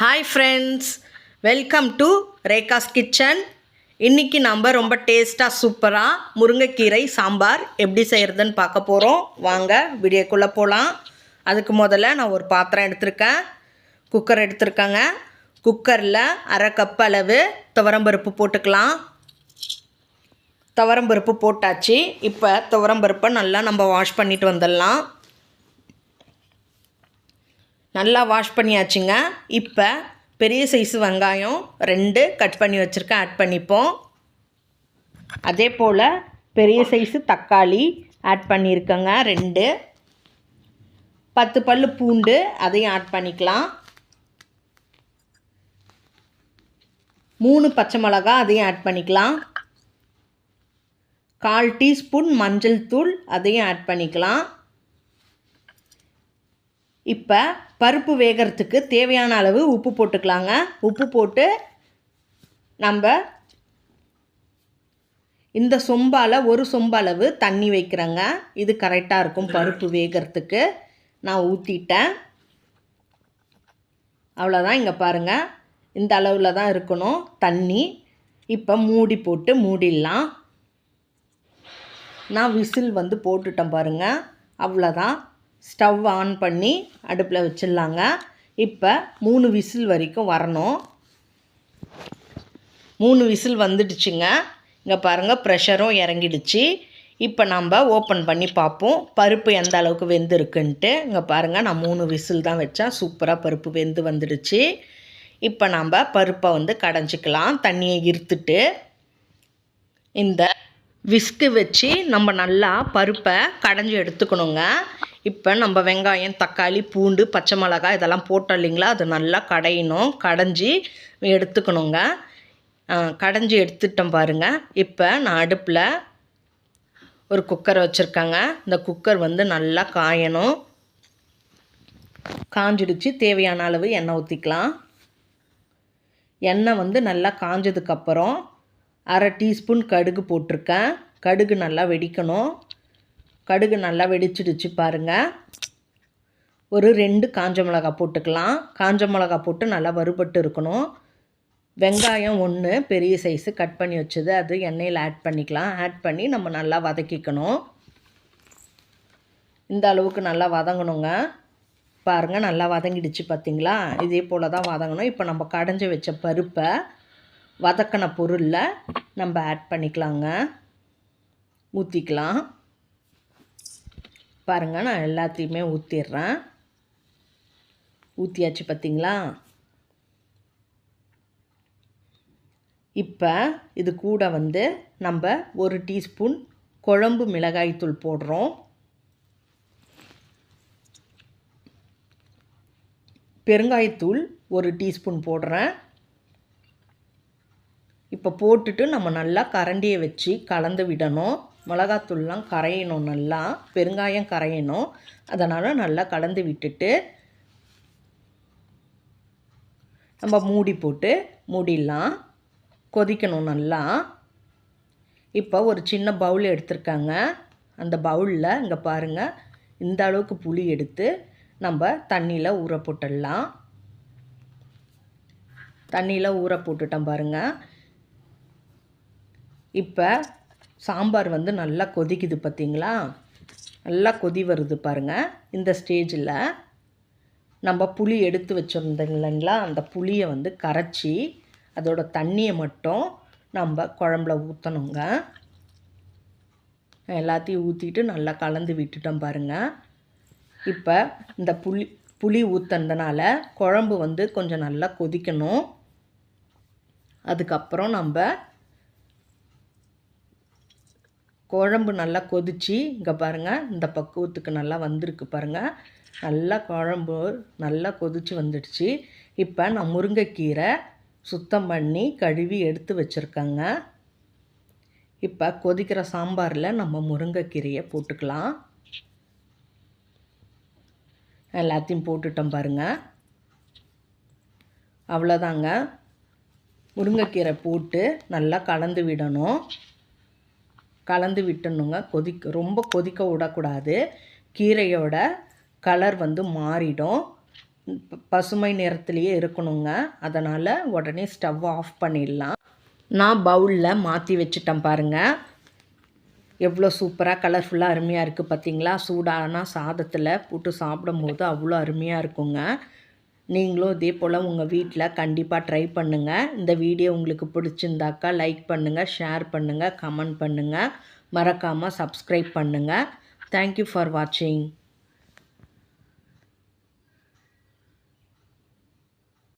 Hi friends welcome to Rekha's kitchen இன்றைக்கி நம்ம ரொம்ப டேஸ்ட்டாக சூப்பராக முருங்கைக்கீரை சாம்பார் எப்படி செய்கிறதுன்னு பார்க்க போகிறோம் வாங்க வீடியோக்குள்ளே போகலாம் அதுக்கு முதல்ல நான் ஒரு பாத்திரம் எடுத்திருக்கேன். குக்கர் எடுத்திருக்கேங்க. குக்கரில் அரை கப் அளவு துவரம்பருப்பு போட்டுக்கலாம். துவரம்பருப்பு போட்டாச்சு. இப்போ துவரம்பருப்பை நல்லா நம்ம வாஷ் பண்ணிட்டு வந்துடலாம். நல்லா வாஷ் பண்ணியாச்சுங்க. இப்போ பெரிய சைஸ் வெங்காயம் ரெண்டு கட் பண்ணி வச்சுருக்கேன். ஆட் பண்ணிப்போம். அதே போல் பெரிய சைஸு தக்காளி ஆட் பண்ணியிருக்கேங்க ரெண்டு. பத்து பல் பூண்டு அதையும் ஆட் பண்ணிக்கலாம். மூணு பச்சை மிளகா அதையும் ஆட் பண்ணிக்கலாம். கால் டீஸ்பூன் மஞ்சள் தூள் அதையும் ஆட் பண்ணிக்கலாம். இப்போ பருப்பு வேகிறதுக்கு தேவையான அளவு உப்பு போட்டுக்கலாங்க. உப்பு போட்டு நம்ம இந்த சொம்பால் ஒரு சொம்பளவு தண்ணி வைக்கிறேங்க. இது கரெக்டாக இருக்கும் பருப்பு வேகிறதுக்கு. நான் ஊற்றிட்டேன் அவ்வளோதான் இங்கே பாருங்கள் இந்த அளவில் தான் இருக்கணும் தண்ணி. இப்போ மூடி போட்டு மூடிடலாம். நான் விசில் வந்து போட்டுட்டேன் பாருங்கள் அவ்வளோதான் ஸ்டவ் ஆன் பண்ணி அடுப்பில் வச்சிடலாங்க. இப்போ மூணு விசில் வரைக்கும் வரணும். மூணு விசில் வந்துடுச்சுங்க. இங்கே பாருங்கள் ப்ரெஷரும் இறங்கிடுச்சு. இப்போ நம்ம ஓப்பன் பண்ணி பார்ப்போம். பருப்பு எந்த அளவுக்கு வெந்திருக்குன்ட்டு. இங்கே பாருங்கள் நான் மூணு விசில் தான் வச்சேன். சூப்பராக பருப்பு வெந்து வந்துடுச்சு. இப்போ நம்ம பருப்பை வந்து கடைஞ்சிக்கலாம். தண்ணியை இருத்துட்டு இந்த விஸ்கு வச்சு நம்ம நல்லா பருப்பை கடைஞ்சி எடுத்துக்கணுங்க. இப்போ நம்ம வெங்காயம் தக்காளி பூண்டு பச்சை மிளகாய் இதெல்லாம் போட்டோம் இல்லைங்களா? அது நல்லா கடையணும். கடைஞ்சி எடுத்துக்கணுங்க. கடைஞ்சி எடுத்துட்டோம் பாருங்கள் இப்போ நான் அடுப்பில் ஒரு குக்கர் வச்சுருக்கேங்க. இந்த குக்கர் வந்து நல்லா காயணும். காஞ்சிடுச்சு. தேவையான அளவு எண்ணெய் ஊற்றிக்கலாம் எண்ணெய் வந்து நல்லா காஞ்சதுக்கப்புறம் அரை டீஸ்பூன் கடுகு போட்டிருக்கேன். கடுகு நல்லா வெடிக்கணும். கடுகு நல்லா வெடிச்சிடுச்சு பாருங்கள் ஒரு ரெண்டு காஞ்ச மிளகா போட்டுக்கலாம். காஞ்ச மிளகா போட்டு நல்லா வறுபட்டு இருக்கணும். வெங்காயம் ஒன்று பெரிய சைஸு கட் பண்ணி வச்சது. அது எண்ணெயில் ஆட் பண்ணிக்கலாம். ஆட் பண்ணி நம்ம நல்லா வதக்கிக்கணும். இந்த அளவுக்கு நல்லா வதங்கணுங்க. பாருங்கள் நல்லா வதங்கிடுச்சு பார்த்திங்களா இதே போல் தான் வதங்கணும். இப்போ நம்ம கடைஞ்சி வச்ச பருப்பை வதக்கின பொருளில் நம்ம ஆட் பண்ணிக்கலாங்க. ஊற்றிக்கலாம் பாருங்கள் நான் எல்லாத்தையுமே ஊற்றிடுறேன் ஊற்றியாச்சு பார்த்திங்களா இப்போ இது கூட வந்து நம்ம ஒரு டீஸ்பூன் குழம்பு மிளகாய்த்தூள் போடுறோம். பெருங்காயத்தூள் ஒரு டீஸ்பூன் போடுறேன். இப்போ போட்டுட்டு நம்ம நல்லா கரண்டியை வச்சு கலந்து விடணும். மிளகாத்தூள்லாம் கரையணும் நல்லா பெருங்காயம் கரையணும். அதனால் நல்லா கலந்து விட்டுட்டு நம்ம மூடி போட்டு மூடிடலாம். கொதிக்கணும் நல்லா. இப்போ ஒரு சின்ன பவுல் எடுத்திருக்காங்க. அந்த பவுலில் இங்கே பாருங்கள் இந்த அளவுக்கு புளி எடுத்து நம்ம தண்ணியில் ஊற போட்டுடலாம். தண்ணியில் ஊற போட்டுட்டோம் பாருங்கள் இப்போ சாம்பார் வந்து நல்லா கொதிக்குது பார்த்திங்களா? நல்லா கொதி வருது பாருங்கள் இந்த ஸ்டேஜில் நம்ம புளி எடுத்து வச்சுருந்தோம் இல்லைங்களா? அந்த புளியை வந்து கரைச்சி அதோட தண்ணியை மட்டும் நம்ம குழம்புல ஊற்றணுங்க எல்லாத்தையும் ஊற்றிட்டு நல்லா கலந்து விட்டுட்டோம் பாருங்கள் இப்போ இந்த புளி புளி ஊற்றுனதுனால குழம்பு வந்து கொஞ்சம் நல்லா கொதிக்கணும். அதுக்கப்புறம் நம்ம குழம்பு நல்லா கொதிச்சு இங்கே பாருங்கள் இந்த பக்குவத்துக்கு நல்லா வந்திருக்கு பாருங்கள் நல்லா குழம்பு நல்லா கொதிச்சு வந்துடுச்சு. இப்போ நான் முருங்கைக்கீரை சுத்தம் பண்ணி கழுவி எடுத்து வச்சுருக்கேங்க. இப்போ கொதிக்கிற சாம்பாரில் நம்ம முருங்கைக்கீரையை போட்டுக்கலாம். எல்லாத்தையும் போட்டுட்டோம் பாருங்கள் அவ்வளோதாங்க. முருங்கைக்கீரை போட்டு நல்லா கலந்து விடணும். கலந்து விட்டணுங்க. கொதிக்க ரொம்ப கொதிக்க விடக்கூடாது. கீரையோட கலர் வந்து மாறிடும். ப- பசுமை நிறத்துலேயே இருக்கணுங்க. அதனால் உடனே ஸ்டவ் ஆஃப் பண்ணிடலாம். நான் பவுலில் மாற்றி வச்சுட்டேன் பாருங்கள் எவ்வளோ சூப்பராக கலர்ஃபுல்லாக அருமையாக இருக்குது பார்த்தீங்களா சூடான சாதத்தில் போட்டு சாப்பிடும்போது அவ்வளோ அருமையாக இருக்குங்க. நீங்களும் இதே போல் உங்கள் வீட்டில் கண்டிப்பாக ட்ரை பண்ணுங்கள் இந்த வீடியோ உங்களுக்கு பிடிச்சிருந்தாக்கா லைக் பண்ணுங்கள் ஷேர் பண்ணுங்கள் கமெண்ட் பண்ணுங்கள் மறக்காமல் சப்ஸ்கிரைப் பண்ணுங்கள் தேங்க்யூ ஃபார் வாட்சிங்